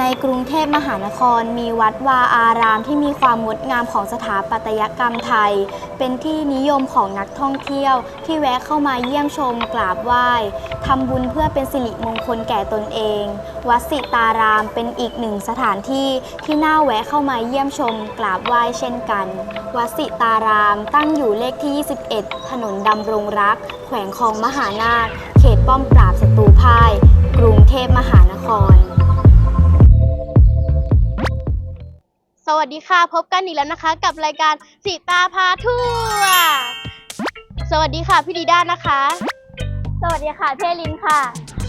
ในกรุงเทพมหานครมีวัดวาอารามที่มีความงดงามของสถาปัตยกรรมไทย เป็นที่นิยมของนักท่องเที่ยว ที่แวะเข้ามาเยี่ยมชมกราบไหว้ทำบุญเพื่อเป็นสิริมงคลแก่ตนเอง วัดสิตารามเป็นอีกหนึ่งสถานที่ที่น่าแวะเข้ามาเยี่ยมชมกราบไหว้เช่นกัน วัดสิตารามตั้งอยู่เลขที่ 21 ถนนดำรงรัก แขวงคลองมหานาคเขตป้อมปราบศัตรูพ่าย กรุงเทพมหานคร วัสดีค่ะ พบกันอีกแล้วนะคะ กับรายการสีตาพาทัวร์สวัสดีค่ะพี่ดีด้านะคะ สวัสดีค่ะพี่ลินค่ะ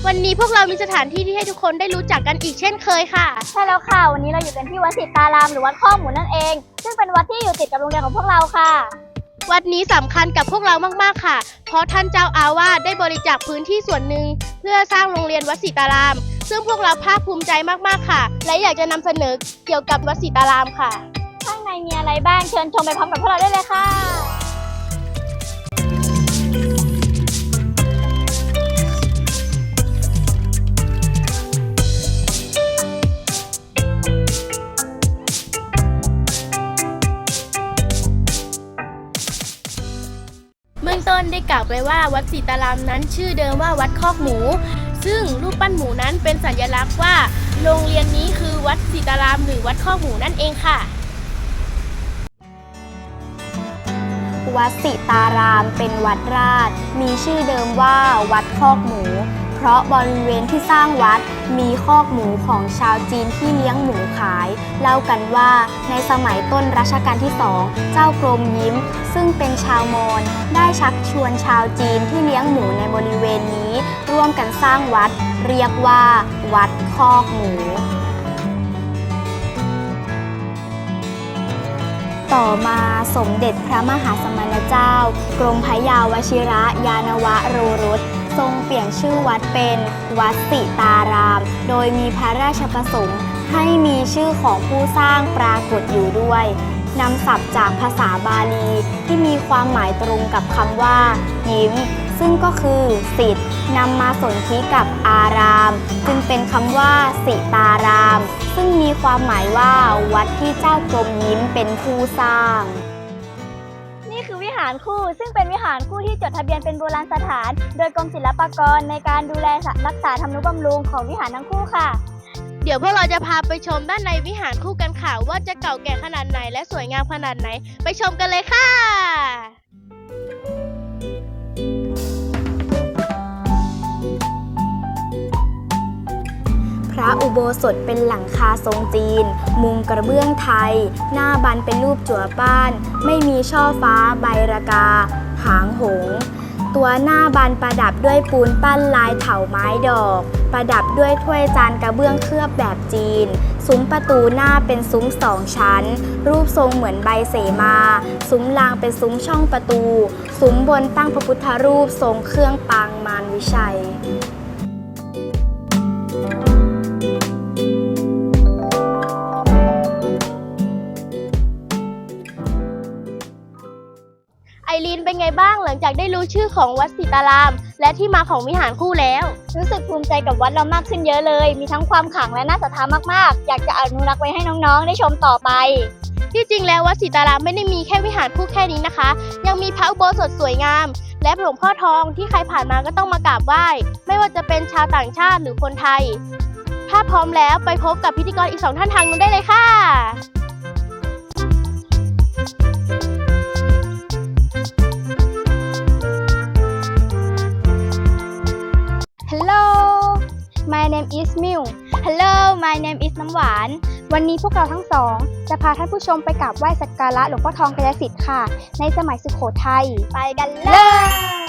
วันนี้พวกเรามีสถานที่ที่ให้ทุกคนได้รู้จักกันอีกเช่นเคยค่ะ ใช่แล้วค่ะ วันนี้เราอยู่กันที่วัดสิตารามหรือวัดข้อหมูนั่นเอง ซึ่งเป็นวัดที่อยู่ติดกับโรงเรียนของพวกเราค่ะ วัดนี้สำคัญกับพวกเรามากๆค่ะ เพราะท่านเจ้าอาวาสได้บริจาคพื้นที่ส่วนหนึ่งเพื่อสร้างโรงเรียนวัดศรีตาราม ซึ่งพวกเราภาคภูมิใจมากๆค่ะ และอยากจะนำเสนอเกี่ยวกับวัดศรีตารามค่ะ ข้างในมีอะไรบ้างเชิญชมไปพร้อมกับพวกเราได้เลยค่ะเบื้องต้นได้กล่าวไปว่าวัดศรีตารามนั้นชื่อเดิมว่าวัดคอกหมู ซึ่งรูปปั้นหมูนั้นเป็นสัญลักษณ์ว่า โรงเรียนนี้คือวัดศิตารามหรือวัดข้อหมูนั่นเองค่ะ วัดสิตารามเป็นวัดราช มีชื่อเดิมว่าวัดคอกหมู เพราะบริเวณที่สร้างวัดมีคอกหมูของชาวจีนที่เลี้ยงหมูขาย เล่ากันว่าในสมัยต้นรัชกาลที่สองเจ้ากรมยิ้ม ซึ่งเป็นชาวมอญได้ชักชวนชาวจีนที่เลี้ยงหมูในบริเวณนี้ ร่วมกันสร้างวัด เรียกว่า วัดคอกหมูต่อมาสมเด็จพระมหาสมณเจ้า กรมพระยาวชิระยานวะโรรส ทรงเปลี่ยนชื่อวัดเป็นวัดสิตาราม โดยมีพระราชประสงค์ให้มีชื่อของผู้สร้างปรากฏอยู่ด้วยนำศัพท์จากภาษาบาลีที่มีความหมายตรงกับคำว่า ยิ้ม ซึ่งก็คือสิทธิ์นำมาสนธิกับอาราม จึงเป็นคำว่า สิตาราม ซึ่งมีความหมายว่าวัดที่เจ้ากรมยิ้มเป็นผู้สร้าง หารคู่ ซึ่งเป็นวิหารคู่ที่จดทะเบียนเป็นโบราณสถาน โดยกรมศิลปากรในการดูแลรักษาทำนุบำรุงของวิหารทั้งคู่ค่ะ เดี๋ยวพวกเราจะพาไปชมด้านในวิหารคู่กันค่ะว่าจะเก่าแก่ขนาดไหนและสวยงามขนาดไหน ไปชมกันเลยค่ะ ระอุโบสถเป็นหลังคาทรงจีน มุงกระเบื้องไทย หน้าบันเป็นรูปจั่วป้าน ไม่มีช่อฟ้าใบระกา หางหง ตัวหน้าบันประดับด้วยปูนปั้นลายเถาไม้ดอก ประดับด้วยถ้วยจานกระเบื้องเคลือบแบบจีน ซุ้มประตูหน้าเป็นซุ้มสองชั้น รูปทรงเหมือนใบเสมา ซุ้มลางเป็นซุ้มช่องประตู ซุ้มบนตั้งพระพุทธรูปทรงเครื่องปางมารวิชัย ไอรีนเป็นไงบ้างหลังจากได้รู้ชื่อของวัดศรีตาราม และที่มาของวิหารคู่แล้ว รู้สึกภูมิใจกับวัดเรามากขึ้นเยอะเลย มีทั้งความขลังและน่าศรัทธามากๆ อยากจะอนุรักษ์ไว้ให้น้องๆ ได้ชมต่อไป ที่จริงแล้ววัดศรีตารามไม่ได้มีแค่วิหารคู่แค่นี้นะคะ ยังมีพระอุโบสถสวยงาม และหลวงพ่อทองที่ใครผ่านมาก็ต้องมากราบไหว้ไม่ว่าจะเป็นชาวต่างชาติหรือคนไทย ถ้าพร้อมแล้วไปพบกับพิธีกรอีกสองท่านทางนู้นได้เลยค่ะ น้ำหวาน วันนี้พวกเราทั้งสอง จะพาท่านผู้ชมไปกราบไหว้สักการะหลวงพ่อทองกยสิทธิ์ค่ะ ในสมัยสุโขทัย ไปกันเลย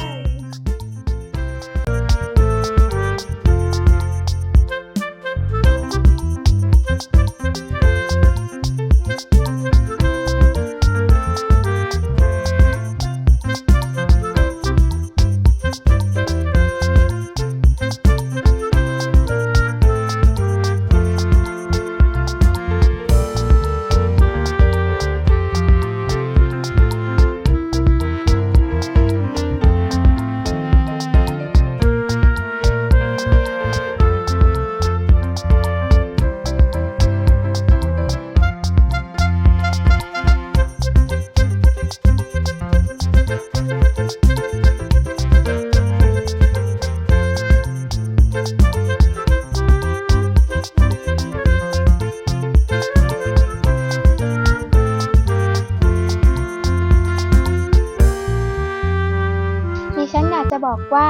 ะบอกว่า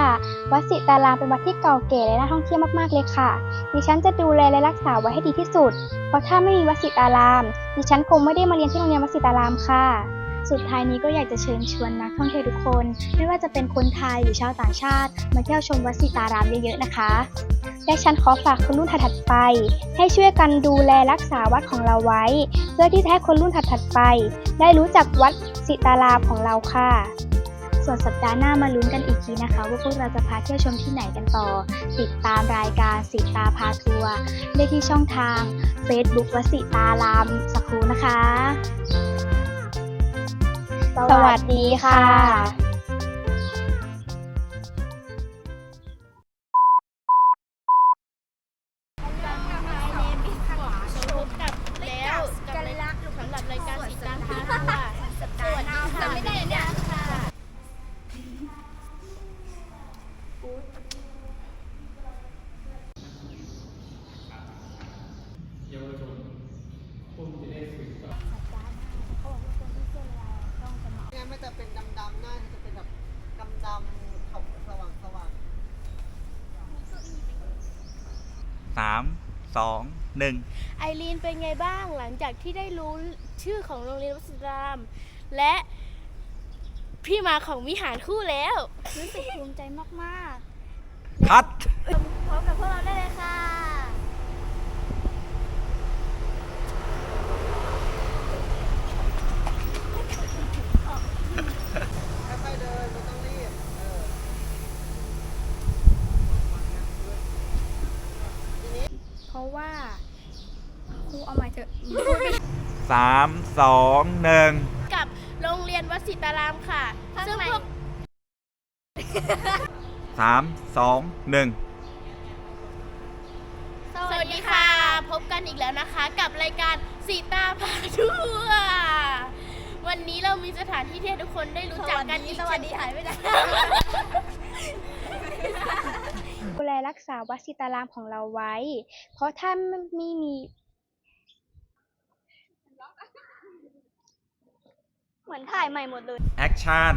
วัดสิตารามเป็นวัดที่เก่าเก่และน่าท่องเที่ยวมากๆเลยค่ะ ดิฉันจะดูแลและรักษาไว้ให้ดีที่สุด เพราะถ้าไม่มีวัดสิตาราม ดิฉันคงไม่ได้มาเรียนที่โรงเรียนวัดสิตารามค่ะ สุดท้ายนี้ก็อยากจะเชิญชวนนักท่องเที่ยวทุกคน ไม่ว่าจะเป็นคนไทยหรือชาวต่างชาติ มาเที่ยวชมวัดสิตารามเยอะๆนะคะ และฉันขอฝากคนรุ่นถัดๆไป ให้ช่วยกันดูแลรักษาวัดของเราไว้ เพื่อที่จะให้คนรุ่นถัดๆไป ได้รู้จักวัดสิตารามของเราค่ะส่วนสัปดาห์หน้ามาลุ้นกันอีกทีนะคะ ว่าพวกเราจะพาเที่ยวชมที่ไหนกันต่อ ติดตามรายการสิตาพาทัวร์ได้ที่ช่องทาง Facebook วสิตารามสักครู่นะคะ สวัสดีค่ะ สามสองหนึ่งไอรีนเป็นไงบ้างหลังจากที่ได้รู้ชื่อของโรงเรียนวัดสิตาราม และพี่มาของวิหารคู่แล้ว รู้สึกภูมิใจมากคัดๆพบกับพวกเราได้เลยค่ะ ค่อยๆเดินไม่ต้องรีบเออ เพ ราะว่าครูเอามาเถอะสามสองหนึ่งกับโรงเรียนวัดสิตารามค่ะ ซึ่งพวกสามสองหนึ่งสวัสดีค่ะ พบกันอีกแล้วนะคะ กับรายการสีตาพาทัวร์วันนี้เรามีสถานที่ที่ให้ทุกคนได้รู้จักกันอีกสวัสดีหายไปไหนดูแล รักษาวัดสิตารามของเราไว้ เพราะถ้าไม่มีเหมือนถ่ายใหม่หมดเลย แอคชั่น